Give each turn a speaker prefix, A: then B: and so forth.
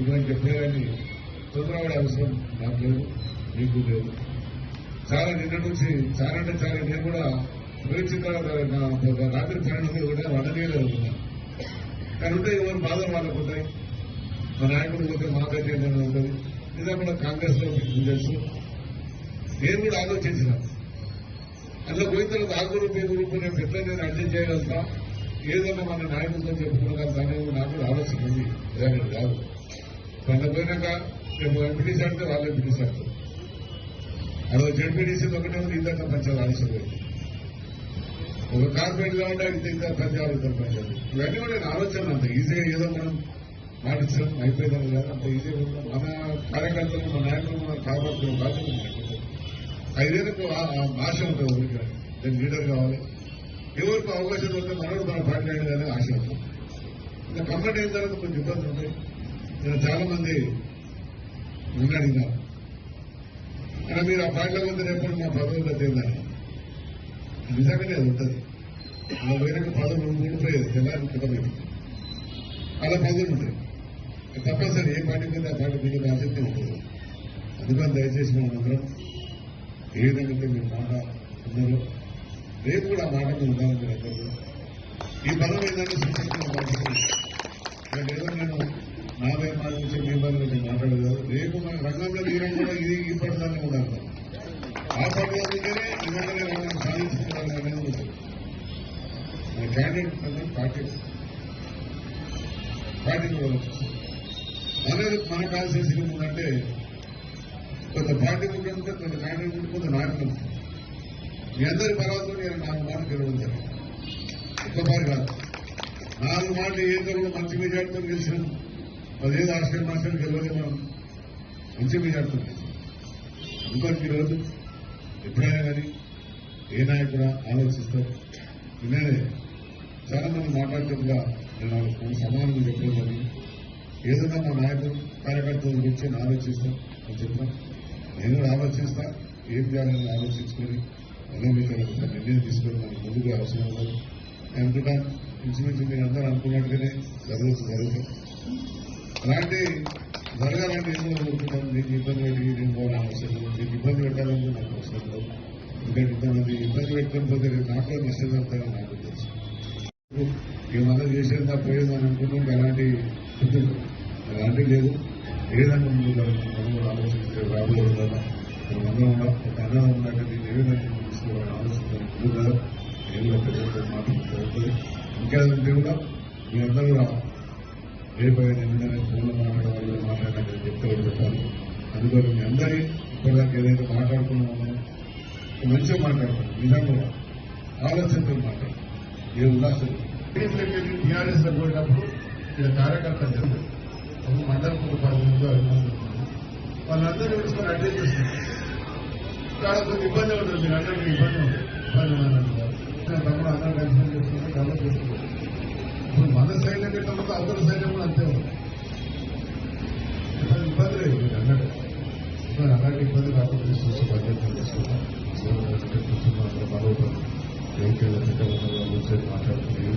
A: ఇటువంటి చెప్పే కానీ తొందరపడే అవసరం నాకు లేదు మీకు లేదు. చాలా నిన్న నుంచి చాలా అంటే చాలా నేను కూడా వివేచించిన రాత్రి పన్నెండు కూడా వండలేదు అనుకున్నాను కానీ ఉంటే ఎవరు బాధలు వాళ్ళకు ఉంటాయి. మా నాయకుడు పోతే మాకైతే ఏదైనా ఉంటుంది. ఇదే కూడా కాంగ్రెస్లో మీకు తెలుసు. నేను కూడా ఆలోచించిన. అందులో పోయిన తర్వాత ఆగురు మీ గ్రూప్ నేను ఎట్లా నేను అడ్జస్ట్ చేయగలుగుతా. ఏదైనా మన నాయకులతో చెప్పుకోగలుగుతా అనేది నాకు ఆలోచన ఉంది. కాదు. కొంత పోయినాక రేపు ఎంపీటీసీ అంటే వాళ్ళు ఎంపీటీసీ అంటారు అదో జడ్పీటీసీ ఒకటే ఉంది ఇంత పంచాలు ఆలోచన ఒక కార్పొరేట్గా ఉంటే ఇంత ఇద్దరు పంచాలు ఇంత పంచాలు ఇవన్నీ కూడా నేను ఆలోచన అంత. ఈజీగా ఏదో మనం మాటించడం అయిపోయిందని కాదు అంత ఈజీగా మన కార్యకర్తలు మన నాయకులు మన కాపాడుతున్న బాధ్యత మనకు. ఐదేళ్ళకు ఆశ ఉంటుంది ఊరికి. నేను లీడర్ కావాలి. ఎవరికి అవకాశం ఉంటే మనోడు మన పార్టీ కానీ ఆశ ఉంటుంది. ఇంకా కంప్లైంట్ అయిన తర్వాత కొంచెం ఇబ్బంది ఉంటాయి నేను చాలా మంది నన్ను అడిగినారు కానీ మీరు ఆ పార్టీలో ఉంది రేపు మా పదవుల్లో తేలిందని నిజంగానే అది ఉంటుంది. అలా వేరే పదవులు ఉండిపోయేది తెల్లారి కుదరలేదు అలా పదవులు ఉంటాయి తప్పనిసరి ఏ పార్టీ మీద ఆ పార్టీ మీద ఆసక్తి ఉంటుంది. అందుకని దయచేసి మనం అందరం ఏ విధంగా అయితే మీరు మాట ఉన్నారో రేపు కూడా మాట మీద ఉండాలని మీరు అందరూ ఈ పదం ఏంటంటే సూచించిన బాధ్యత ఉంది. ఇక్కడ ఏదో నేను నా పేరు మాట నుంచి మీ పదం గురించి మాట్లాడలేదు రేపు మన రంగంలో తీరం కూడా ఇది ఈ పడదాన్ని ఉండాలి ఆ పడవ దగ్గరే ఇవన్నీ రంగం సాధించుకోవాలని అనేది ఉంటుంది మన క్యాండిడేట్ అందరం పార్టీ పార్టీ కూడా మనకు అనేది సినిమా ఉందంటే కొంత పార్టీ ముఖ్యం కొంత క్యాండిడేట్ ఉంటుంది కొంత నాయకులు ఉంటారు. మీ అందరి పర్వాలతో నేను నాలుగు మాటలు గెలవచ్చాను ఒక్కసారి కాదు నాలుగు మాటలు ఏ కూడా మంచి మెజార్టీతో గెలిచాం పదిహేను ఆశ్రయం మాస్టర్ గెలవలేదు మనం మంచి మెజార్టీతో గెలిచాం ఇంకొక ఈరోజు ఎప్పుడైనా కానీ ఏ నాయకుడు ఆలోచిస్తారు నేనే చాలా మంది మాట్లాడుతుండగా నేను వాళ్ళకి సమాధానం చెప్పడం జరిగింది ఏదైనా మా నాయకులు కార్యకర్తల గురించి నేను ఆలోచిస్తాను అని చెప్తాను నేను కూడా ఆలోచిస్తా ఏం చేయాలని ఆలోచించుకొని అదే మీకు నిర్ణయం తీసుకొని మనకు ముందుకు అవసరం లేదు. నేను అనుకుంటాను ఇంచుమించు మీరు అందరూ అనుకున్నట్టుగానే జరగచ్చు జరుగుతుంది. అలాంటి జరగాలంటే ఏం కోరుకుంటాను మీకు ఇబ్బంది పెట్టి నేను పోవాలని అవసరం లేదు. మీకు ఇబ్బంది పెట్టాలంటే నాకు అవసరం లేదు. ఎందుకంటే ఇంతమంది ఇబ్బంది పెట్టుకొని పోతే నాకు నష్టం నాకు తెలుసు. ఏమన్నా చేసేదా పోయేదని అనుకున్నాం అలాంటి అలాంటి లేదు. ఏదన్నా ముందు మనం కూడా ఆలోచించే రాబోయే కదా మనం అందరం కూడా ఒక అన్నం ఉన్నట్టు దీన్ని ఏ విధంగా తీసుకోవాలని ఆలోచించాలి కదా మాట్లాడుతుంది ఇంకేదంటే కూడా మీ అందరూ కూడా రేపైన నిన్ననే ఫోన్లో మాట్లాడవాలి మాట్లాడాలని కూడా చెప్పాలి అందుకని మీ అందరి ఇప్పటిదాకా ఏదైతే మాట్లాడుకున్నామో మంచిగా మాట్లాడతాం నిజంగా కూడా. ఆలోచనతో మాట్లాడతాం ఏ ఉల్లాసం టీఆర్ఎస్లో పోయినప్పుడు ఇక్కడ కార్యకర్త చెప్పారు. ఒక మండలం ఒక పది మంది అభిమానులు వాళ్ళందరూ తెలుసుకొని అడ్రస్ చేస్తున్నారు. ఇక్కడ కొంచెం ఇబ్బంది ఉంటుంది మీరు అందరికీ ఇబ్బంది ఉంటుంది ఇబ్బంది ఉందన్నారు నేను తమ్ముడు అందరూ కలిసి చేస్తున్నారు? డెవలప్ చేస్తున్నారు ఇప్పుడు మన సైడ్ పెట్టినప్పుడు అందరి సైడ్ కూడా అంతే ఉంది. ఇబ్బంది లేదు మీరు అన్నట్టు ఇప్పుడు అలాంటి ఇబ్బంది కాకుండా చూసి బాధ్యత తీసుకుంటాం. కూర్చున్న మరో వెహికల్ మాట్లాడుతున్న ఏ